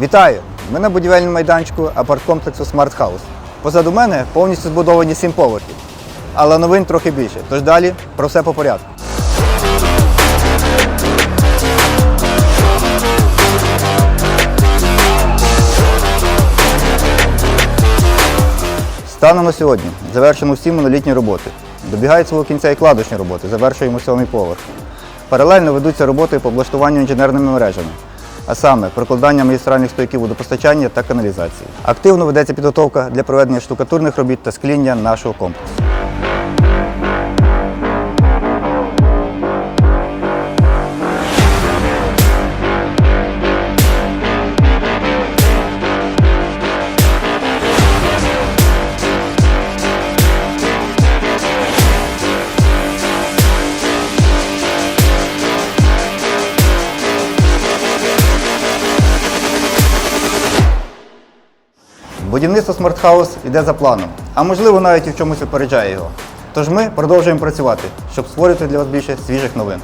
Вітаю! Ми на будівельному майданчику апарткомплексу Smart House. Позаду мене повністю збудовані 7 поверхів. Але новин трохи більше. Тож далі про все по порядку. Станом на сьогодні завершено всі монолітні роботи. Добігають свого кінця і кладочні роботи, завершуємо сьомий поверх. Паралельно ведуться роботи по облаштуванню інженерними мережами, а саме прокладання магістральних стояків водопостачання та каналізації. Активно ведеться підготовка для проведення штукатурних робіт та скління нашого комплексу. Будівництво смартхаус йде за планом, а можливо навіть і в чомусь випереджає його. Тож ми продовжуємо працювати, щоб створити для вас більше свіжих новин.